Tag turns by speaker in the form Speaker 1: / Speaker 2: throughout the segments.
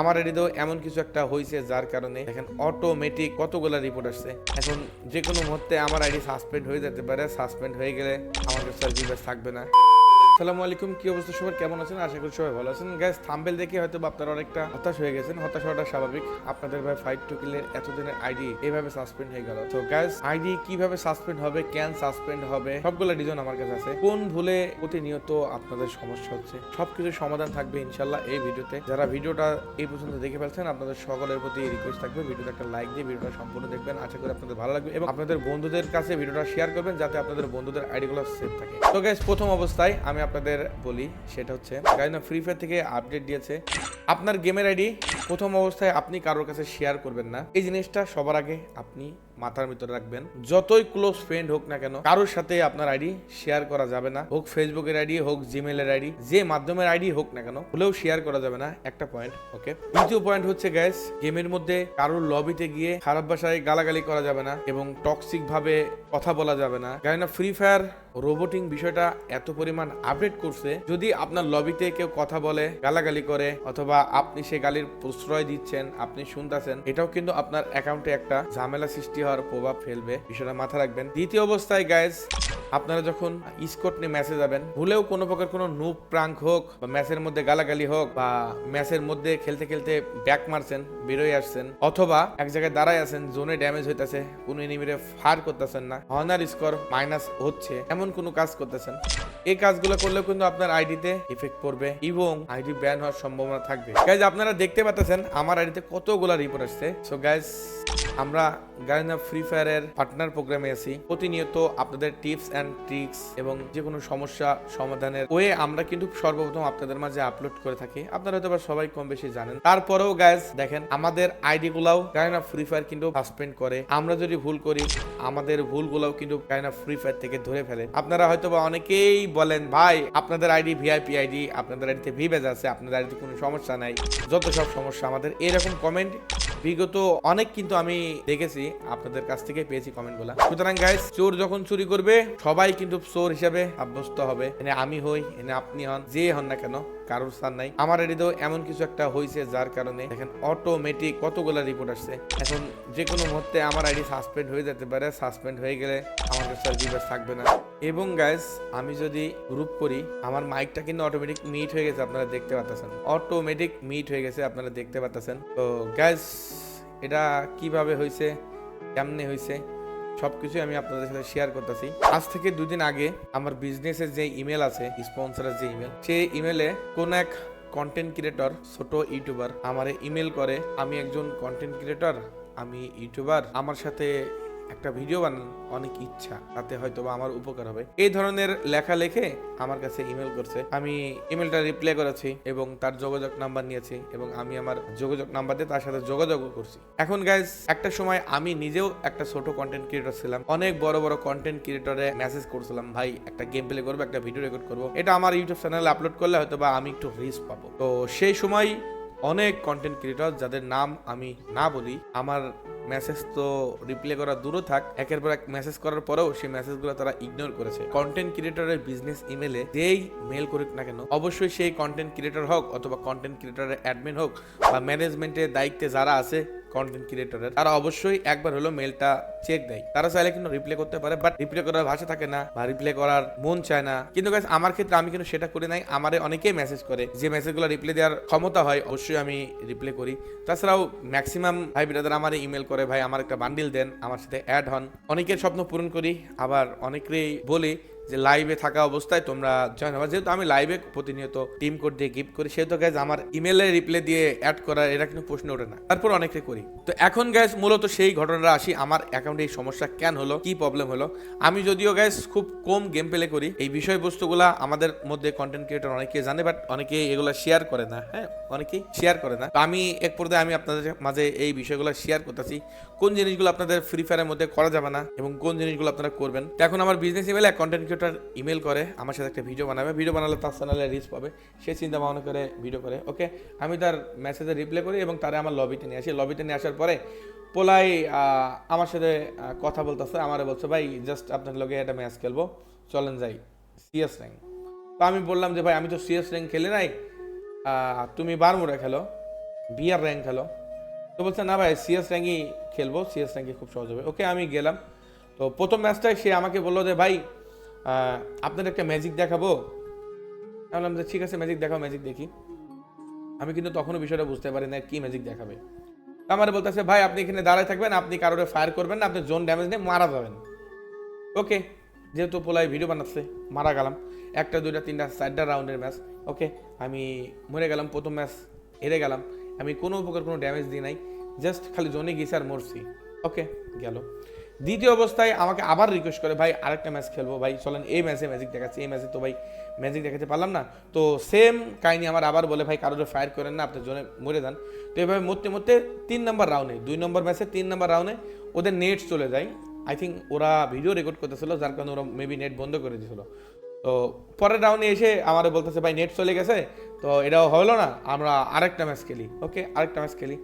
Speaker 1: আমার হৃদয় এমন কিছু একটা হয়েছে যার কারণে এখন অটোমেটিক কতগুলো রিপোর্ট আসছে। এখন যে কোনো মুহূর্তে আমার আইডি সাসপেন্ড হয়ে যেতে পারে। সাসপেন্ড হয়ে গেলে আমাদের আর থাকবে না। আলাইকুম কি অবস্থা সবার? কেমন আছেন? আশা করি সবাই ভালো আছেন। গ্যাস থাম্বেল দেখে হয়তো আপনারা অনেকটা হতাশ হয়ে গেছেন। হতাশ হওয়াটা স্বাভাবিক। আপনাদের ভাই ফাইট টু কিলের এতদিনের আইডি এইভাবে সাসপেন্ড হয়ে গেল। তো গ্যাস আইডি কীভাবে সাসপেন্ড হবে কেন সাসপেন্ড হবে, সবগুলো আমার কাছে আছে। কোন ভুলে প্রতিনিয়ত আপনাদের সমস্যা হচ্ছে সমাধান থাকবে ইনশাল্লাহ এই ভিডিওতে। যারা ভিডিওটা এই পর্যন্ত দেখে ফেলছেন, আপনাদের সকলের প্রতি রিকোয়েস্ট থাকবে। ভিডিওতে একটা লাইক দিয়ে ভিডিওটা সম্পূর্ণ দেখবেন। আশা করি আপনাদের ভালো লাগবে এবং আপনাদের বন্ধুদের কাছে ভিডিওটা শেয়ার করবেন, যাতে আপনাদের বন্ধুদের আইডিগুলো সেভ থাকে। তো গ্যাস প্রথম অবস্থায় আমি আপনাদের বলি, সেটা হচ্ছে গাইনা ফ্রি ফায়ার থেকে আপডেট দিয়েছে। আপনার গেমের আইডি প্রথম অবস্থায় আপনি কারোর কাছে শেয়ার করবেন না। এই জিনিসটা সবার আগে আপনি মাথার ভিতরে রাখবেন। যতই ক্লোজ ফ্রেন্ড হোক না কেন, কারোর সাথে আপনার আইডি শেয়ার করা যাবে না। হোক ফেসবুকের আইডি হোক জিমেলের আইডি যে মাধ্যমের আইডি হোক না কেন হলেও শেয়ার করা যাবে না। একটা পয়েন্ট ওকে দ্বিতীয় পয়েন্ট হচ্ছে গ্যাস গেমের মধ্যে কারোর লবিতে গিয়ে খারাপ ভাষায় গালাগালি করা যাবে না এবং টক্সিক ভাবে কথা বলা যাবে না। কেননা ফ্রি ফায়ার রোবোটিং বিষয়টা এত পরিমাণ আপডেট করছে, যদি আপনার লবিতে কেউ কথা বলে, গালাগালি করে, অথবা আপনি সে গালির প্রশ্রয় দিচ্ছেন, আপনি শুনতেছেন, এটাও কিন্তু আপনার অ্যাকাউন্টে একটা ঝামেলা সৃষ্টি হওয়ার প্রভাব ফেলবে, বিষয়টা মাথা রাখবেন। দ্বিতীয় অবস্থায় গাইজ আপনারা যখন স্কট নিয়ে ম্যাচে যাবেন, ভুলেও কোনো প্রকার কোনো নুপ প্রাঙ্ক হোক, বা ম্যাচের মধ্যে গালাগালি হোক, বা ম্যাচের মধ্যে খেলতে খেলতে ব্যাক মারছেন, বেরোয় আসছেন, অথবা এক জায়গায় দাঁড়ায় আছেন জোনে ড্যামেজ হইতাছে, কোনো এনিমিরে ফার করতেছেন না হনার স্কোর মাইনাস হচ্ছে, এমন কোনো কাজ করতেছেন। এই কাজগুলো করলেও কিন্তু আপনার আইডিতে ইফেক্ট পড়বে এবং আইডি ব্যান হওয়ার সম্ভাবনা থাকবে। গাইজ আপনারা দেখতে পাচ্ছেন আমার আইডিতে কতগুলা রিপোর্ট আসছে। সো গাইজ আমরা গাইনা ফ্রি ফায়ারের পার্টনার প্রোগ্রামে আছি। প্রতিনিয়ত আপনাদের টিপস অ্যান্ড ট্রিক্স এবং যে কোনো সমস্যা সমাধানের ওয়ে আমরা কিন্তু সর্বপ্রথম আপনাদের মাঝে আপলোড করে থাকি। আপনারা হয়তো বা সবাই কম বেশি জানেন। তারপরেও গাইজ দেখেন, আমাদের আইডি গুলাও গাইনা ফ্রি ফায়ার কিন্তু সাসপেন্ড করে। আমরা যদি ভুল করি, আমাদের ভুলগুলাও কিন্তু গাইনা ফ্রি ফায়ার থেকে ধরে ফেলে। আপনারা হয়তো বা অনেকেই বলেন, ভাই, আপনাদের আইডি ভিআইপি আইডি, আপনাদের আইডিতে ভিভেজ আছে, আপনাদের আইডিতে কোনো সমস্যা নাই। যত সব সমস্যা আমাদের এরকম কমেন্ট বিগত অনেক কিন্তু আমি দেখেছি, আপনাদের কাছ থেকে পেয়েছি কমেন্ট কমেন্টগুলো সুতরাং গাইস চোর যখন চুরি করবে, সবাই কিন্তু চোর হিসাবে সাব্যস্ত হবে। এনে আমি হই, এনে আপনি হন, যে হন না কেন কারোর স্থান নাই। আমার এটিতেও এমন কিছু একটা হয়েছে যার কারণে দেখেন অটোমেটিক কতগুলো রিপোর্ট আসছে। এখন যে কোনো মুহূর্তে আমার আইডি সাসপেন্ড হয়ে যেতে পারে। সাসপেন্ড হয়ে গেলে আমার কাছে আর রিভার্স থাকবে না। এবং গাইস আমি যদি গ্রুপ করি, আমার মাইকটা কিন্তু অটোমেটিক মিট হয়ে গেছে, আপনারা দেখতে পাচ্ছেন অটোমেটিক মিট হয়ে গেছে, আপনারা দেখতে পাচ্ছেন তো গাইস এটা কীভাবে হয়েছে কেমনে হয়েছে সবকিছু আমি আপনাদের সাথে শেয়ার করতেছি। আজ থেকে দুদিন আগে আমার বিজনেসের যে ইমেল আছে স্পন্সরের যে ইমেল সেই ইমেলে কোন এক কন্টেন্ট ক্রিয়েটর ছোট ইউটিউবার আমারে ইমেল করে, আমি একজন কন্টেন্ট ক্রিয়েটর আমি ইউটিউবার আমার সাথে একটা ভিডিও বানান অনেক ইচ্ছা। তাতে হয়তো বা আমার উপকার হবে। এই ধরনের লেখা লেখে আমার কাছে ইমেল করছে। আমি ইমেলটা রিপ্লাই করেছি এবং তার যোগাযোগ নাম্বার নিয়েছি এবং আমি আমার যোগাযোগ নাম্বার দিয়ে তার সাথে যোগাযোগও করছি। এখন গাইজ একটা সময় আমি নিজেও একটা ছোট কন্টেন্ট ক্রিয়েটর ছিলাম। অনেক বড় বড় কন্টেন্ট ক্রিয়েটরে মেসেজ করছিলাম, ভাই, একটা গেম প্লে করব, একটা ভিডিও রেকর্ড করব। এটা আমার ইউটিউব চ্যানেলে আপলোড করলে হয়তো বা আমি একটু রিস্ক পাবো। তো সেই সময় অনেক কন্টেন্ট ক্রিয়েটর যাদের নাম আমি না বলি, আমার মেসেজ তো রিপ্লাই করা দূরও থাক, একের পর এক মেসেজ করার পরেও সেই মেসেজগুলো তারা ইগনোর করেছে। কন্টেন্ট ক্রিয়েটরের বিজনেস ইমেলে যেই মেল করুক না কেন, অবশ্যই সেই কন্টেন্ট ক্রিয়েটর হোক অথবা কন্টেন্ট ক্রিয়েটরের অ্যাডমিন হোক বা ম্যানেজমেন্টের দায়িত্বে যারা আছে কন্টেন্ট ক্রিয়েটরের তারা অবশ্যই একবার হলো মেলটা চেক দেয়। তারা চাইলে কিন্তু রিপ্লাই করতে পারে বাট রিপ্লাই করার ভাষা থাকে না বা রিপ্লাই করার মন চায় না। কিন্তু আমার ক্ষেত্রে আমি কিন্তু সেটা করে নাই। আমারে অনেকেই মেসেজ করে যে মেসেজগুলো রিপ্লাই দেওয়ার ক্ষমতা হয়, অবশ্যই আমি রিপ্লাই করি। তাছাড়াও ম্যাক্সিমাম ভাই ব্রাদার আমার ইমেল করে, ভাই, আমার একটা বান্ডিল দেন, আমার সাথে অ্যাড হন। অনেকের স্বপ্ন পূরণ করি, আবার অনেকেই বলি যে লাইভে থাকা অবস্থায় তোমরা জয়েন হবা। যেহেতু আমি লাইভে প্রতিনিয়ত টিম কোড দিয়ে গিফট করি, সেহেতু গ্যাস আমার ইমেলে রিপ্লে দিয়ে অ্যাড করার এটা কিন্তু প্রশ্ন ওঠে না। তারপর অনেকে করি। তো এখন গ্যাস মূলত সেই ঘটনাটা আসি, আমার অ্যাকাউন্টে এই সমস্যা কেন হলো, কি প্রবলেম হলো? আমি যদিও গ্যাস খুব কম গেম প্লে করি, এই বিষয়বস্তুগুলা আমাদের মধ্যে কন্টেন্ট ক্রিয়েটর অনেকে জানে বাট অনেকে এগুলো শেয়ার করে না হ্যাঁ? অনেকেই শেয়ার করে না। আমি এক পর্যায়ে আমি আপনাদের মাঝে এই বিষয়গুলো শেয়ার করতেছি, কোন জিনিসগুলো আপনাদের ফ্রি ফায়ারের মধ্যে করা যাবে না এবং কোন জিনিসগুলো আপনারা করবেন। এখন আমার বিজনেস ইমেলে কন্টেন্ট ক্রিয়েটর ইমেল করে, আমার সাথে একটা ভিডিও বানাবে। ভিডিও বানালে তার চ্যানেলে রিচ পাবে। সে চিন্তা ভাবনা করে ভিডিও করে ওকে আমি তার মেসেজে রিপ্লাই করি এবং তারে আমার লবিতে নিয়ে আসি। লবিতে নিয়ে আসার পরে পোলাই আমার সাথে কথা বলতেছে। আমারে বলছে, ভাই জাস্ট আপনার লগে একটা ম্যাচ খেলব। চলেন যাই। সিএস র্যাঙ্ক তো আমি বললাম যে, ভাই, আমি তো সিএস র্যাঙ্ক খেলে নাই। তুমি বারমুড়া খেলো বিআর র্যাঙ্ক খেলো। তো বলছে, না ভাই সিএস র্যাঙ্কই খেলব। সিএস র্যাঙ্কে খুব সহজ হবে। ওকে আমি গেলাম। তো প্রথম ম্যাচটায় সে আমাকে বলল যে, ভাই আপনাদের একটা ম্যাজিক দেখাবো? বললাম যে ঠিক আছে ম্যাজিক দেখাও ম্যাজিক দেখি। আমি কিন্তু তখনও বিষয়টা বুঝতে পারি না কি ম্যাজিক দেখাবে। আমার বলতেছে, ভাই, আপনি এখানে দাঁড়ায় থাকবেন, আপনি কারোরে ফায়ার করবেন না, আপনি জোন ড্যামেজ নিয়ে মারা যাবেন। ওকে যেহেতু পোলায় ভিডিও বানাচ্ছে, মারা গেলাম। একটা, দুইটা, তিনটা, চারটা রাউন্ডের ম্যাচ ওকে আমি মরে গেলাম, প্রথম ম্যাচ হেরে গেলাম। আমি কোনো প্রকার কোনো ড্যামেজ দিই নাই জাস্ট খালি জোনে গেছি আর মরছি ওকে গেল। দ্বিতীয় অবস্থায় আমাকে আবার রিকোয়েস্ট করে, ভাই, আরেকটা ম্যাচ খেলব, ভাই, চলেন, এই ম্যাচে ম্যাজিক দেখাচ্ছি, এই ম্যাচে তো ভাই ম্যাজিক দেখাতে পারলাম না। তো সেম কাহিনী আমার আবার বলে, ভাই, কারোর ফায়ার করেন না আপনি জোনে মরে যান। তো এভাবে মরতে মরতে তিন নম্বর রাউন্ডে দুই নম্বর ম্যাচে তিন নম্বর রাউন্ডে ওদের নেট চলে যায়। আই থিঙ্ক ওরা ভিডিও রেকর্ড করতেছিল, যার কারণে ওরা মেবি নেট বন্ধ করে দিয়েছিল তো পরের রাউন্ডে এসে আমার বলতেছে, ভাই নেট চলে গেছে, তো এটাও হলো না, আমরা আরেকটা ম্যাচ খেলি। ওকে আরেকটা ম্যাচ খেলি।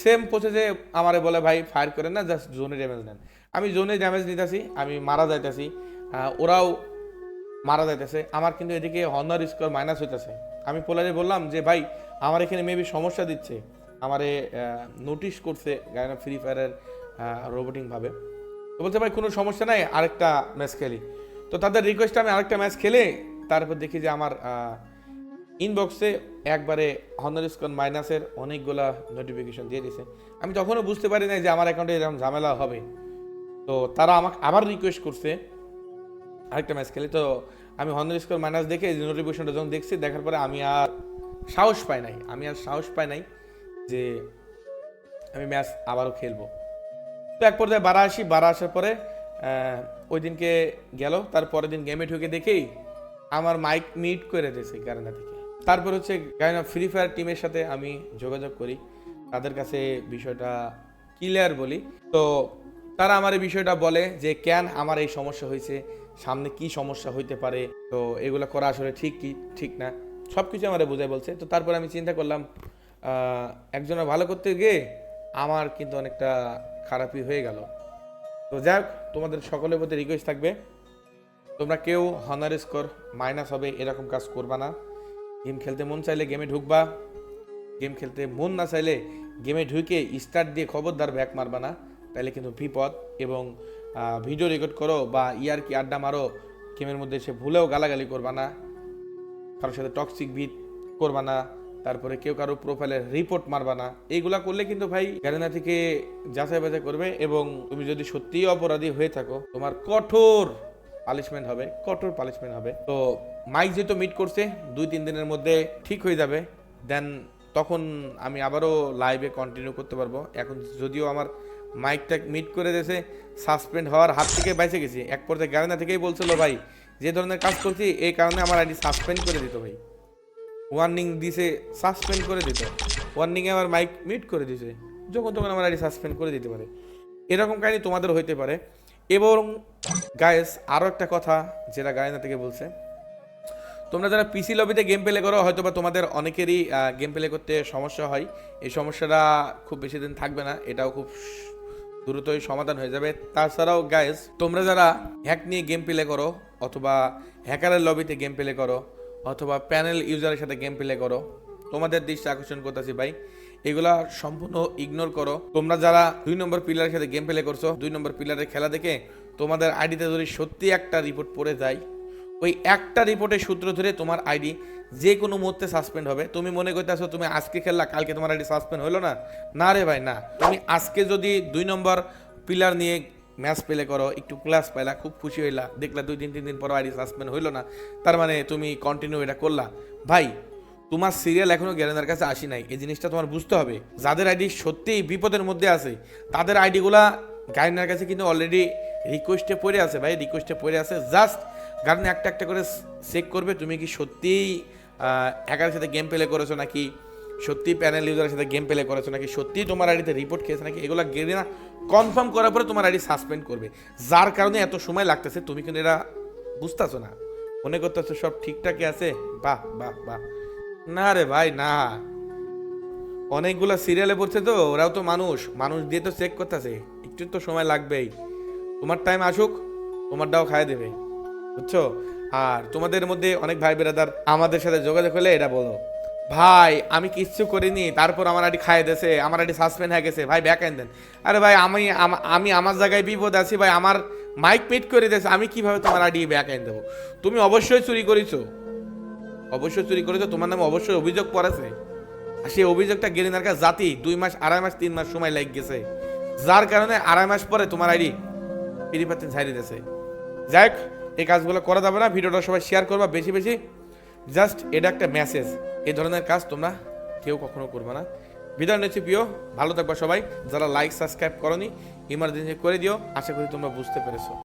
Speaker 1: সেম প্রসেসে আমারে বলে, ভাই ফায়ার করেন না জাস্ট জোনে ড্যামেজ নেন। আমি জোনে ড্যামেজ নিতেছি, আমি মারা যাইতেছি ওরাও মারা যাইতেছে, আমার কিন্তু এদিকে হনার স্কোর মাইনাস হইতেছে। আমি পোলারে বললাম যে, ভাই, আমার এখানে মেবি সমস্যা দিচ্ছে। আমারে নোটিশ করছে গায়না ফ্রি ফায়ারের রোবোটিংভাবে তো বলছে, ভাই, কোনো সমস্যা নাই, আরেকটা ম্যাচ খেলি। তো তাদের রিকোয়েস্টে আমি আরেকটা ম্যাচ খেলে, তারপর দেখি যে আমার ইনবক্সে একবারে হনার স্কোর মাইনাসের অনেকগুলা নোটিফিকেশন দিয়ে দিছে। আমি তখনও বুঝতে পারি না যে আমার অ্যাকাউন্টে এরকম ঝামেলা হবে। তো তারা আমাকে আবার রিকোয়েস্ট করছে। আরেকটা ম্যাচ খেলে। তো আমি হনার স্কোর মাইনাস দেখে নোটিফিকেশনটা যখন দেখছি, দেখার পরে আমি আর সাহস পাই নাই। আমি আর সাহস পাই নাই যে আমি ম্যাচ আবারও খেলব। তো এক পর্যায়ে বারা আসি। বারা আসার পরে ওই দিনকে গেল। তার পরের দিন গেমে ঢুকে দেখেই আমার মাইক মিট করে দিয়েছে গায়না থেকে। তারপর হচ্ছে গায়না ফ্রি ফায়ার টিমের সাথে আমি যোগাযোগ করি। তাদের কাছে বিষয়টা ক্লিয়ার বলি। তো তারা আমার এই বিষয়টা বলে যে, কেন আমার এই সমস্যা হয়েছে? সামনে কি সমস্যা হইতে পারে? তো এগুলো করা আসলে ঠিক কি, ঠিক না? সব কিছু আমার বোঝাই বলছে। তো তারপর আমি চিন্তা করলাম একজনের ভালো করতে গিয়ে আমার কিন্তু অনেকটা খারাপই হয়ে গেল। তো যাক, তোমাদের সকলের প্রতি রিকোয়েস্ট থাকবে, তোমরা কেউ হনার স্কোর মাইনাস হবে এরকম কাজ করবা না। গেম খেলতে মন চাইলে গেমে ঢুকবা গেম খেলতে মন না চাইলে গেমে ঢুকে স্টার্ট দিয়ে খবরদার ব্যাক মারবা না। তাহলে কিন্তু বিপদ এবং ভিডিও রেকর্ড করো বা ইয়ার কি আড্ডা মারো, গেমের মধ্যে সে ভুলেও গালাগালি করবা না। কারোর সাথে টক্সিক বিট করবা না, তারপরে কেউ কারও প্রোফাইলে রিপোর্ট মারবা না। এইগুলা করলে কিন্তু ভাই গ্যারেনা থেকে যাচাই বাছাই করবে এবং তুমি যদি সত্যিই অপরাধী হয়ে থাকো, তোমার কঠোর পালিশমেন্ট হবে, কঠোর পালিশমেন্ট হবে। তো মাইক যেহেতু মিট করছে, দুই তিন দিনের মধ্যে ঠিক হয়ে যাবে। দেন তখন আমি আবারও লাইভে কন্টিনিউ করতে পারব। এখন যদিও আমার মাইকটা মিট করে দিয়েছে, সাসপেন্ড হওয়ার হাত থেকে বেঁচে গেছি। এক পর্যায়ে গারেনা থেকেই বলছিল, ভাই, যে ধরনের কাজ করছি, এই কারণে আমার আইডি সাসপেন্ড করে দিত ভাই। ওয়ার্নিং দিছে, সাসপেন্ড করে দিত। ওয়ার্নিংয়ে আমার মাইক মিট করে দিছে, যখন তখন আমার আইডি সাসপেন্ড করে দিতে পারে। এরকম কাহিনী তোমাদের হইতে পারে। এবং গায়েস আরও একটা কথা যেটা গায়না থেকে বলছে, তোমরা যারা পিসি লবিতে গেম প্লে করো হয়তো বা তোমাদের অনেকেরই গেম প্লে করতে সমস্যা হয়। এই সমস্যাটা খুব বেশি দিন থাকবে না, এটাও খুব দ্রুতই সমাধান হয়ে যাবে। তাছাড়াও গাইজ তোমরা যারা হ্যাক নিয়ে গেম প্লে করো, অথবা হ্যাকারের লবিতে গেম প্লে করো, অথবা প্যানেল ইউজারের সাথে গেম প্লে করো, তোমাদের দৃষ্টি আকর্ষণ করতেছি ভাই। এগুলা সম্পূর্ণ ইগনোর করো। তোমরা যারা দুই নম্বর পিলারের সাথে গেম প্লে করছ, দুই নম্বর পিলারের খেলা দেখে তোমাদের আইডিতে যদি সত্যি একটা রিপোর্ট পড়ে যায় ওই একটা রিপোর্টের সূত্র ধরে তোমার আইডি যে কোনো মুহূর্তে সাসপেন্ড হবে। তুমি মনে করতেছো, তুমি আজকে খেললা, কালকে তোমার আইডি সাসপেন্ড হলো না? না রে ভাই, না। তুমি আজকে যদি দুই নম্বর পিলার নিয়ে ম্যাচ প্লে করো, একটু ক্লাস পাইলা, খুব খুশি হইলা, দেখলা দুই দিন, তিন দিন পর আইডি সাসপেন্ড হইল না, তার মানে তুমি কন্টিনিউ এটা করলা। ভাই, তোমার সিরিয়াল এখনও গ্যারেনার কাছে আসি নাই, এই জিনিসটা তোমার বুঝতে হবে। যাদের আইডি সত্যিই বিপদের মধ্যে আছে, তাদের আইডিগুলা গার্ডেনার কাছে কিন্তু অলরেডি রিকোয়েস্টে পড়ে আছে, ভাই রিকোয়েস্টে পড়ে আছে জাস্ট গার্ডেন একটা একটা করে চেক করবে, তুমি কি সত্যিই একার সাথে গেম প্লে করেছ নাকি সত্যি প্যানেল ইউজারের সাথে গেম প্লে করেছ নাকি, সত্যিই তোমার আইডিতে রিপোর্ট খেয়েছে নাকি, এগুলো গেলে না কনফার্ম করার পরে তোমার আইডি সাসপেন্ড করবে। যার কারণে এত সময় লাগতেছে, তুমি কিন্তু এটা বুঝতেছো না। মনে করতেছো সব ঠিকঠাকই আছে? বাহ বাহ বাহ। না রে ভাই, না। অনেকগুলো সিরিয়ালে পড়ছে তো, ওরাও তো মানুষ মানুষ দিয়ে তো চেক করতেছে। একটু তো সময় লাগবেই। তোমার টাইম আসুক, তোমারটাও খায় দেবে। বুঝছ? আর তোমাদের মধ্যে অনেক ভাই বেরাদার আমাদের সাথে যোগাযোগ হলে এটা বলো। ভাই আমি কিচ্ছু করিনি তারপর আমার আইডি খাইয়ে দিয়েছে আমার আইডি সাসপেন্ড হয়ে গেছে ভাই ব্যাক দেন। আরে ভাই আমি আমি আমার জায়গায় বিপদ আছি ভাই আমার মাইক পেট করে দিয়েছে আমি কীভাবে তোমার আইডি ব্যাক এনে দেবো? তুমি অবশ্যই চুরি করেছ। অবশ্যই চুরি করেছ তোমার নামে অবশ্যই অভিযোগ পড়েছে। আর সেই অভিযোগটা গেরিনার কাছে জাতি দুই মাস আড়াই মাস তিন মাস সময় লেগে গেছে। যার কারণে আড়াই মাস পরে তোমার আইডি পিরিপাতিন ছাড়িয়ে দিয়েছে। যাই হোক, এই কাজগুলো করা যাবে না, ভিডিওটা সবাই শেয়ার করবা, বেশি বেশি। জাস্ট এটা একটা মেসেজ এই ধরনের কাজ তোমরা কেউ কখনো করবে না। বিদায় নিচ্ছি প্রিয়, ভালো থাকবা সবাই। যারা লাইক সাবস্ক্রাইব করনি ইমার্জেন্সি করে দিও। আশা করি তোমরা বুঝতে পেরেছ।